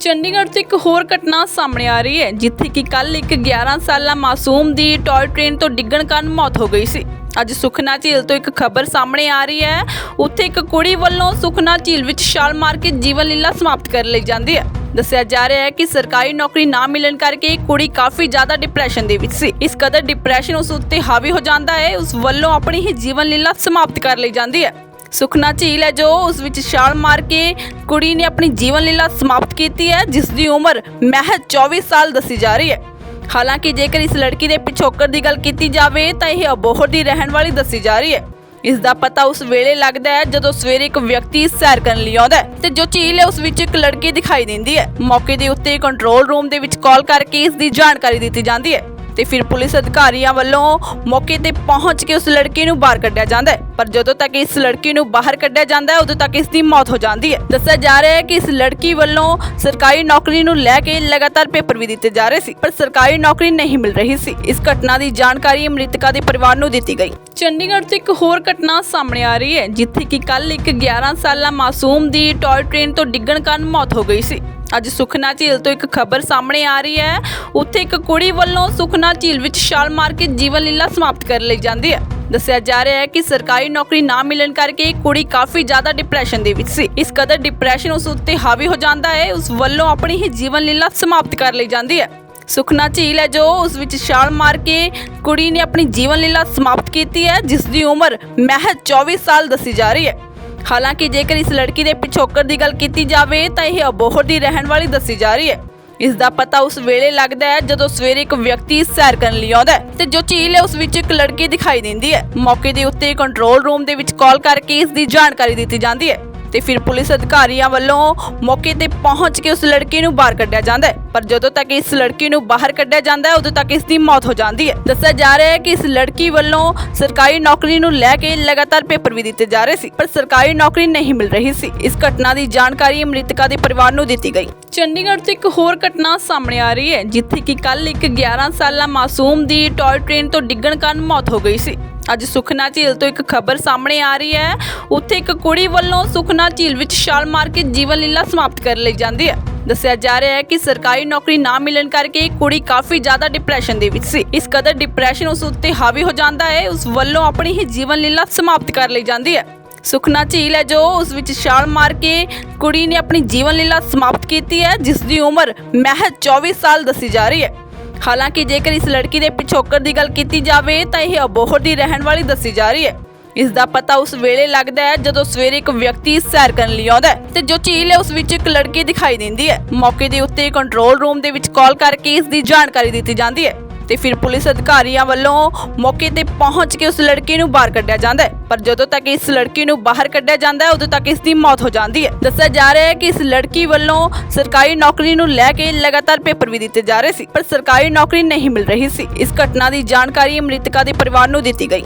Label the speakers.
Speaker 1: ਚੰਡੀਗੜ੍ਹ 'ਚ ਇੱਕ ਹੋਰ ਘਟਨਾ ਸਾਹਮਣੇ ਆ ਰਹੀ ਹੈ, ਜਿੱਥੇ ਕਿ ਕੱਲ ਇੱਕ 11 ਸਾਲਾ ਮਾਸੂਮ ਦੀ ਟੌਏ ਟ੍ਰੇਨ ਤੋਂ ਡਿੱਗਣ ਕਾਰਨ ਮੌਤ ਹੋ ਗਈ ਸੀ। ਅੱਜ ਸੁਖਨਾ ਝੀਲ ਤੋਂ ਇੱਕ ਖਬਰ ਸਾਹਮਣੇ ਆ ਰਹੀ ਹੈ, ਉੱਥੇ ਇੱਕ ਕੁੜੀ ਵੱਲੋਂ ਸੁਖਨਾ ਝੀਲ ਵਿੱਚ ਛਾਲ ਮਾਰ ਕੇ ਜੀਵਨ ਲੀਲਾ ਸਮਾਪਤ ਕਰ ਲਈ ਜਾਂਦੀ ਹੈ। ਦੱਸਿਆ ਜਾ ਰਿਹਾ ਹੈ ਕਿ ਸਰਕਾਰੀ ਨੌਕਰੀ ਨਾ ਮਿਲਣ ਕਰਕੇ ਇਹ ਕੁੜੀ ਕਾਫੀ ਜ਼ਿਆਦਾ ਡਿਪਰੈਸ਼ਨ ਦੇ ਵਿੱਚ ਸੀ। ਇਸ ਕਦਰ ਡਿਪਰੈਸ਼ਨ ਉਸ ਉੱਤੇ ਹਾਵੀ ਹੋ ਜਾਂਦਾ ਹੈ, ਉਸ ਵੱਲੋਂ ਆਪਣੀ ਹੀ ਜੀਵਨ ਲੀਲਾ ਸਮਾਪਤ ਕਰ ਲਈ ਜਾਂਦੀ ਹੈ। ਸੁਖਨਾ ਝੀਲ ਹੈ ਜੋ ਉਸ ਵਿੱਚ ਛਾਲ ਮਾਰ ਕੇ ਕੁੜੀ ਨੇ ਆਪਣੀ ਜੀਵਨ ਲੀਲਾ ਸਮਾਪਤ ਕੀਤੀ ਹੈ, ਜਿਸ ਦੀ ਉਮਰ ਮਹਿਜ਼ 24 ਸਾਲ ਦੱਸੀ ਜਾ ਰਹੀ ਹੈ। ਹਾਲਾਂਕਿ ਜੇਕਰ ਇਸ ਲੜਕੀ ਦੇ ਪਿਛੋਕੜ ਦੀ ਗੱਲ ਕੀਤੀ ਜਾਵੇ, ਤਾਂ ਇਹ ਅਬੋਹਰ ਦੀ ਰਹਿਣ ਵਾਲੀ ਦੱਸੀ ਜਾ ਰਹੀ ਹੈ। ਇਸ ਦਾ ਪਤਾ ਉਸ ਵੇਲੇ ਲੱਗਦਾ ਹੈ ਜਦੋਂ ਸਵੇਰੇ ਇੱਕ ਵਿਅਕਤੀ ਸੈਰ ਕਰਨ ਲਈ ਆਉਂਦਾ ਹੈ ਤੇ ਜੋ ਝੀਲ ਹੈ, ਉਸ ਵਿੱਚ ਇੱਕ ਲੜਕੀ ਦਿਖਾਈ ਦਿੰਦੀ ਹੈ। ਮੌਕੇ ਦੇ ਉੱਤੇ ਕੰਟਰੋਲ ਰੂਮ ਦੇ ਵਿੱਚ ਕਾਲ ਕਰਕੇ ਇਸ ਦੀ ਜਾਣਕਾਰੀ ਦਿੱਤੀ ਜਾਂਦੀ ਹੈ। ਤੇ ਫਿਰ ਪੁਲਿਸ ਅਧਿਕਾਰੀਆਂ ਵੱਲੋਂ ਮੌਕੇ ਤੇ ਪਹੁੰਚ ਕੇ ਉਸ ਲੜਕੀ ਨੂੰ ਬਾਹਰ ਕੱਢਿਆ ਜਾਂਦਾ ਹੈ। ਪਰ ਜਦੋਂ ਤੱਕ ਇਸ ਲੜਕੀ ਨੂੰ ਬਾਹਰ ਕੱਢਿਆ ਜਾਂਦਾ ਹੈ, ਉਦੋਂ ਤੱਕ ਇਸ ਦੀ ਮੌਤ ਹੋ ਜਾਂਦੀ ਹੈ। ਦੱਸਿਆ ਜਾ ਰਿਹਾ ਹੈ ਕਿ ਇਸ ਲੜਕੀ ਵੱਲੋਂ ਸਰਕਾਰੀ ਨੌਕਰੀ ਨੂੰ ਲੈ ਕੇ ਲਗਾਤਾਰ ਪੇਪਰ ਵੀ ਦਿੱਤੇ ਜਾ ਰਹੇ ਸੀ, ਪਰ ਸਰਕਾਰੀ ਨੌਕਰੀ ਨਹੀਂ ਮਿਲ ਰਹੀ ਸੀ। ਇਸ ਘਟਨਾ ਦੀ ਜਾਣਕਾਰੀ ਅਮ੍ਰਿਤਕਾ ਦੇ ਪਰਿਵਾਰ ਨੂੰ ਦਿੱਤੀ ਗਈ। ਚੰਡੀਗੜ੍ਹ 'ਚ ਇੱਕ ਹੋਰ ਘਟਨਾ ਸਾਹਮਣੇ ਆ ਰਹੀ ਹੈ, ਜਿੱਥੇ ਕਿ ਕੱਲ ਇੱਕ 11 ਸਾਲਾ ਮਾਸੂਮ ਦੀ ਟੌਏ ਟ੍ਰੇਨ ਤੋਂ ਡਿੱਗਣ ਕਾਰਨ ਮੌਤ ਹੋ ਗਈ ਸੀ। ਅੱਜ ਸੁਖਨਾ ਝੀਲ ਤੋਂ ਇੱਕ ਖਬਰ ਸਾਹਮਣੇ ਆ ਰਹੀ ਹੈ। ਉੱਥੇ ਇੱਕ ਕੁੜੀ ਵੱਲੋਂ ਸੁਖਨਾ ਝੀਲ ਵਿੱਚ ਛਾਲ ਮਾਰ ਕੇ ਜੀਵਨ ਲੀਲਾ ਸਮਾਪਤ ਕਰ ਲਈ ਜਾਂਦੀ ਹੈ। ਦੱਸਿਆ ਜਾ ਰਿਹਾ ਹੈ ਕਿ ਸਰਕਾਰੀ ਨੌਕਰੀ ਨਾ ਮਿਲਣ ਕਰਕੇ ਇਹ ਕੁੜੀ ਕਾਫੀ ਜ਼ਿਆਦਾ ਡਿਪਰੈਸ਼ਨ ਦੇ ਵਿੱਚ ਸੀ। ਇਸ ਕਦਰ ਡਿਪਰੈਸ਼ਨ ਉਸ ਉੱਤੇ ਹਾਵੀ ਹੋ ਜਾਂਦਾ ਹੈ, ਉਸ ਵੱਲੋਂ ਆਪਣੀ ਹੀ ਜੀਵਨ ਲੀਲਾ ਸਮਾਪਤ ਕਰ ਲਈ ਜਾਂਦੀ ਹੈ। ਸੁਖਨਾ ਝੀਲ ਹੈ ਜੋ ਉਸ ਵਿੱਚ ਛਾਲ ਮਾਰ ਕੇ ਕੁੜੀ ਨੇ ਆਪਣੀ ਜੀਵਨ ਲੀਲਾ ਸਮਾਪਤ ਕੀਤੀ ਹੈ ਜਿਸ ਦੀ ਉਮਰ ਮਹਿਜ਼ 24 ਸਾਲ ਦੱਸੀ ਜਾ ਰਹੀ ਹੈ। ਹਾਲਾਂਕਿ ਜੇਕਰ ਇਸ ਲੜਕੀ ਦੇ ਪਿਛੋਕੜ ਦੀ ਗੱਲ ਕੀਤੀ ਜਾਵੇ ਤਾਂ ਇਹ ਅਬੋਹਰ ਦੀ ਰਹਿਣ ਵਾਲੀ ਦੱਸੀ ਜਾ ਰਹੀ ਹੈ। ਇਸ ਦਾ ਪਤਾ ਉਸ ਵੇਲੇ ਲੱਗਦਾ ਹੈ ਜਦੋਂ ਸਵੇਰੇ ਇੱਕ ਵਿਅਕਤੀ ਸੈਰ ਕਰਨ ਲਈ ਆਉਂਦਾ ਹੈ ਤੇ ਜੋ ਝੀਲ ਹੈ ਉਸ ਵਿੱਚ ਇੱਕ ਲੜਕੀ ਦਿਖਾਈ ਦਿੰਦੀ ਹੈ। ਮੌਕੇ ਦੇ ਉੱਤੇ ਕੰਟਰੋਲ ਰੂਮ ਦੇ ਵਿੱਚ ਕਾਲ ਕਰਕੇ ਇਸ ਦੀ ਜਾਣਕਾਰੀ ਦਿੱਤੀ ਜਾਂਦੀ ਹੈ। ਤੇ ਫਿਰ ਪੁਲਿਸ ਅਧਿਕਾਰੀਆਂ ਵੱਲੋਂ ਮੌਕੇ ਤੇ ਪਹੁੰਚ ਕੇ ਉਸ ਲੜਕੀ ਨੂੰ ਬਾਹਰ ਕੱਢਿਆ ਜਾਂਦਾ ਹੈ। ਪਰ ਜਦੋਂ ਤੱਕ ਇਸ ਲੜਕੀ ਨੂੰ ਬਾਹਰ ਕੱਢਿਆ ਜਾਂਦਾ ਹੈ, ਉਦੋਂ ਤੱਕ ਇਸ ਦੀ ਮੌਤ ਹੋ ਜਾਂਦੀ ਹੈ। ਦੱਸਿਆ ਜਾ ਰਿਹਾ ਹੈ ਕਿ ਇਸ ਲੜਕੀ ਵੱਲੋਂ ਸਰਕਾਰੀ ਨੌਕਰੀ ਨੂੰ ਲੈ ਕੇ ਲਗਾਤਾਰ ਪੇਪਰ ਵੀ ਦਿੱਤੇ ਜਾ ਰਹੇ ਸੀ, ਪਰ ਸਰਕਾਰੀ ਨੌਕਰੀ ਨਹੀਂ ਮਿਲ ਰਹੀ ਸੀ। ਇਸ ਘਟਨਾ ਦੀ ਜਾਣਕਾਰੀ ਅਮ੍ਰਿਤਕਾ ਦੇ ਪਰਿਵਾਰ ਨੂੰ ਦਿੱਤੀ ਗਈ। ਚੰਡੀਗੜ੍ਹ 'ਚ ਇੱਕ ਹੋਰ ਘਟਨਾ ਸਾਹਮਣੇ ਆ ਰਹੀ ਹੈ, ਜਿੱਥੇ ਕਿ ਕੱਲ ਇੱਕ 11 ਸਾਲਾ ਮਾਸੂਮ ਦੀ ਟੌਏ ਟ੍ਰੇਨ ਤੋਂ ਡਿੱਗਣ ਕਾਰਨ ਮੌਤ ਹੋ ਗਈ ਸੀ। ਅੱਜ ਸੁਖਨਾ ਝੀਲ ਤੋਂ ਇੱਕ ਖਬਰ ਸਾਹਮਣੇ ਆ ਰਹੀ ਹੈ। ਉੱਥੇ ਇੱਕ ਕੁੜੀ ਵੱਲੋਂ ਸੁਖਨਾ ਝੀਲ ਵਿੱਚ ਛਾਲ ਮਾਰ ਕੇ ਜੀਵਨ ਲੀਲਾ ਸਮਾਪਤ ਕਰ ਲਈ ਜਾਂਦੀ ਹੈ। ਦੱਸਿਆ ਜਾ ਰਿਹਾ ਹੈ ਕਿ ਸਰਕਾਰੀ ਨੌਕਰੀ ਨਾ ਮਿਲਣ ਕਰਕੇ ਇਹ ਕੁੜੀ ਕਾਫੀ ਜ਼ਿਆਦਾ ਡਿਪਰੈਸ਼ਨ ਦੇ ਵਿੱਚ ਸੀ। ਇਸ ਕਦਰ ਡਿਪਰੈਸ਼ਨ ਉਸ ਉੱਤੇ ਹਾਵੀ ਹੋ ਜਾਂਦਾ ਹੈ। ਉਸ ਵੱਲੋਂ ਆਪਣੀ ਹੀ ਜੀਵਨ ਲੀਲਾ ਸਮਾਪਤ ਕਰ ਲਈ ਜਾਂਦੀ ਹੈ। ਸੁਖਨਾ ਝੀਲ ਹੈ ਜੋ ਉਸ ਵਿੱਚ ਛਾਲ ਮਾਰ ਕੇ ਕੁੜੀ ਨੇ ਆਪਣੀ ਜੀਵਨ ਲੀਲਾ ਸਮਾਪਤ ਕੀਤੀ ਹੈ, ਜਿਸ ਦੀ ਉਮਰ ਮਹਿਜ਼ 24 ਸਾਲ ਦੱਸੀ ਜਾ ਰਹੀ ਹੈ। ਹਾਲਾਂਕਿ ਜੇਕਰ ਇਸ ਲੜਕੀ ਦੇ ਪਿਛੋਕੜ ਦੀ ਗੱਲ ਕੀਤੀ ਜਾਵੇ, ਤਾਂ ਇਹ ਅਬੋਹਰ ਦੀ ਰਹਿਣ ਵਾਲੀ ਦੱਸੀ ਜਾ ਰਹੀ ਹੈ। ਇਸ ਦਾ ਪਤਾ ਉਸ ਵੇਲੇ ਲੱਗਦਾ ਹੈ ਜਦੋਂ ਸਵੇਰੇ ਇੱਕ ਵਿਅਕਤੀ ਸੈਰ ਕਰਨ ਲਈ ਆਉਂਦਾ ਹੈ ਤੇ ਜੋ ਝੀਲ ਹੈ, ਉਸ ਵਿੱਚ ਇੱਕ ਲੜਕੀ ਦਿਖਾਈ ਦਿੰਦੀ ਹੈ। ਮੌਕੇ ਦੇ ਉੱਤੇ ਕੰਟਰੋਲ ਰੂਮ ਦੇ ਵਿੱਚ ਕਾਲ ਕਰਕੇ ਇਸ ਦੀ ਜਾਣਕਾਰੀ ਦਿੱਤੀ ਜਾਂਦੀ ਹੈ। ਤੇ ਫਿਰ ਪੁਲਿਸ ਅਧਿਕਾਰੀਆਂ ਵੱਲੋਂ ਮੌਕੇ ਤੇ ਪਹੁੰਚ ਕੇ ਉਸ ਲੜਕੀ ਨੂੰ ਬਾਹਰ ਕੱਢਿਆ ਜਾਂਦਾ ਹੈ। ਪਰ ਜਦੋਂ ਤੱਕ ਇਸ ਲੜਕੀ ਨੂੰ ਬਾਹਰ ਕੱਢਿਆ ਜਾਂਦਾ ਹੈ, ਉਦੋਂ ਤੱਕ ਇਸ ਦੀ ਮੌਤ ਹੋ ਜਾਂਦੀ ਹੈ। ਦੱਸਿਆ ਜਾ ਰਿਹਾ ਹੈ ਕਿ ਇਸ ਲੜਕੀ ਵੱਲੋਂ ਸਰਕਾਰੀ ਨੌਕਰੀ ਨੂੰ ਲੈ ਕੇ ਲਗਾਤਾਰ ਪੇਪਰ ਵੀ ਦਿੱਤੇ ਜਾ ਰਹੇ ਸੀ, ਪਰ ਸਰਕਾਰੀ ਨੌਕਰੀ ਨਹੀਂ ਮਿਲ ਰਹੀ ਸੀ। ਇਸ ਘਟਨਾ ਦੀ ਜਾਣਕਾਰੀ ਅਮ੍ਰਿਤਕਾ ਦੇ ਪਰਿਵਾਰ ਨੂੰ ਦਿੱਤੀ ਗਈ।